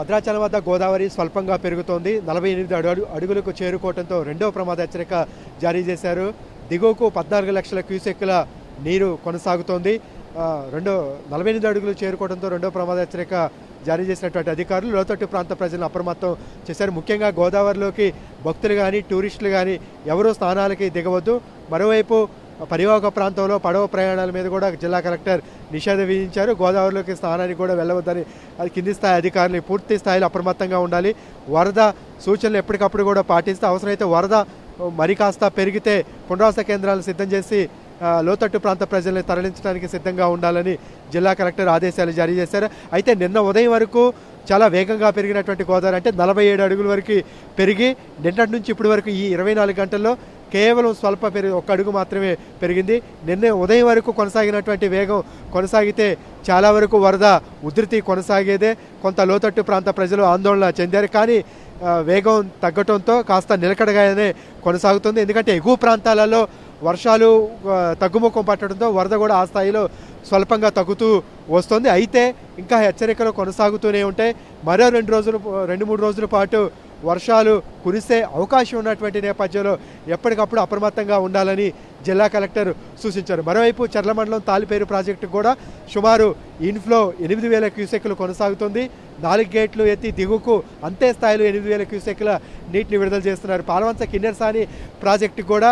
భద్రాచలం వద్ద గోదావరి స్వల్పంగా పెరుగుతోంది. నలభై ఎనిమిది అడుగు అడుగులకు చేరుకోవడంతో రెండవ ప్రమాద హెచ్చరిక జారీ చేశారు. దిగువకు పద్నాలుగు లక్షల క్యూసెక్కుల నీరు కొనసాగుతోంది. రెండో నలభై ఎనిమిది అడుగులు చేరుకోవడంతో రెండో ప్రమాద హెచ్చరిక జారీ చేసినటువంటి అధికారులు లోతట్టు ప్రాంత ప్రజలను అప్రమత్తం చేశారు. ముఖ్యంగా గోదావరిలోకి భక్తులు కానీ టూరిస్టులు కానీ ఎవరూ స్నానాలకి దిగవద్దు. మరోవైపు పరివాహక ప్రాంతంలో పడవ ప్రయాణాల మీద కూడా జిల్లా కలెక్టర్ నిషేధం విధించారు. గోదావరిలోకి స్నానానికి కూడా వెళ్ళవద్దని అది కింది స్థాయి అధికారులు పూర్తి స్థాయిలో అప్రమత్తంగా ఉండాలి. వరద సూచనలు ఎప్పటికప్పుడు కూడా పాటిస్తే అవసరమైతే వరద మరి కాస్త పెరిగితే పునరావాస కేంద్రాలు సిద్ధం చేసి లోతట్టు ప్రాంత ప్రజల్ని తరలించడానికి సిద్ధంగా ఉండాలని జిల్లా కలెక్టర్ ఆదేశాలు జారీ చేశారు. అయితే నిన్న ఉదయం వరకు చాలా వేగంగా పెరిగినటువంటి గోదావరి అంటే నలభై ఏడు అడుగుల వరకు పెరిగి నిన్నటి నుంచి ఇప్పటి వరకు ఈ ఇరవై నాలుగు గంటల్లో కేవలం స్వల్ప పెరిగి ఒక అడుగు మాత్రమే పెరిగింది. నిన్న ఉదయం వరకు కొనసాగినటువంటి వేగం కొనసాగితే చాలా వరకు వరద ఉధృతి కొనసాగేదే. కొంత లోతట్టు ప్రాంత ప్రజలు ఆందోళన చెందారు. కానీ వేగం తగ్గటంతో కాస్త నిలకడగానే కొనసాగుతుంది. ఎందుకంటే ఎగువ ప్రాంతాలలో వర్షాలు తగ్గుముఖం పట్టడంతో వరద కూడా ఆ స్థాయిలో స్వల్పంగా తగ్గుతూ వస్తుంది. అయితే ఇంకా హెచ్చరికలు కొనసాగుతూనే ఉంటాయి. మరో రెండు రోజులు రెండు మూడు రోజుల పాటు వర్షాలు కురిసే అవకాశం ఉన్నటువంటి నేపథ్యంలో ఎప్పటికప్పుడు అప్రమత్తంగా ఉండాలని జిల్లా కలెక్టర్ సూచించారు. మరోవైపు చర్ల మండలం తాలిపేరు ప్రాజెక్టు కూడా సుమారు ఇన్ఫ్లో ఎనిమిది వేల క్యూసెక్లు కొనసాగుతుంది. నాలుగు గేట్లు ఎత్తి దిగుకు అంతే స్థాయిలో ఎనిమిది వేల క్యూసెక్ల నీటిని విడుదల చేస్తున్నారు. పాలవంచ కిన్నెరసాని ప్రాజెక్టు కూడా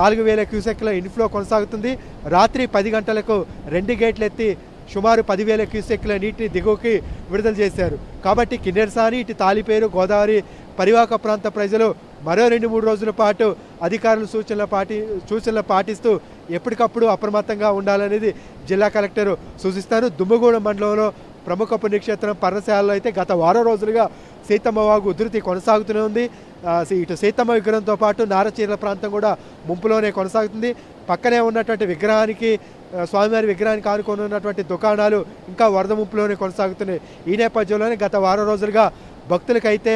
నాలుగు వేల క్యూసెక్ల ఇన్ఫ్లో కొనసాగుతుంది. రాత్రి పది గంటలకు రెండు గేట్లు ఎత్తి సుమారు పదివేల క్యూసెక్ల నీటిని దిగువకి విడుదల చేశారు. కాబట్టి కిన్నెరసాని ఇటు తాలిపేరు గోదావరి పరివాహక ప్రాంత ప్రజలు మరో రెండు మూడు రోజుల పాటు అధికారుల సూచనలు పాటి సూచనలు పాటిస్తూ ఎప్పటికప్పుడు అప్రమత్తంగా ఉండాలనేది జిల్లా కలెక్టర్ సూచిస్తారు. దుమ్మగూడెం మండలంలో ప్రముఖ పుణ్యక్షేత్రం పర్ణశాలలో అయితే గత వారం రోజులుగా సీతమ్మ వాగు ఉధృతి కొనసాగుతూనే ఉంది. ఇటు సీతమ్మ విగ్రహంతో పాటు నారచీరల ప్రాంతం కూడా ముంపులోనే కొనసాగుతుంది. పక్కనే ఉన్నటువంటి విగ్రహానికి స్వామివారి విగ్రహానికి ఆనుకొని ఉన్నటువంటి దుకాణాలు ఇంకా వరద ముంపులోనే కొనసాగుతున్నాయి. ఈ నేపథ్యంలోనే గత వారం రోజులుగా భక్తులకైతే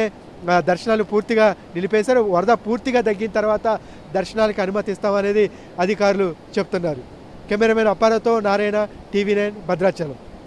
దర్శనాలు పూర్తిగా నిలిపేశారు. వరద పూర్తిగా తగ్గిన తర్వాత దర్శనాలకు అనుమతిస్తామనేది అధికారులు చెప్తున్నారు. కెమెరామెన్ అప్పారతో నారాయణ టీవీ నైన్ భద్రాచలం.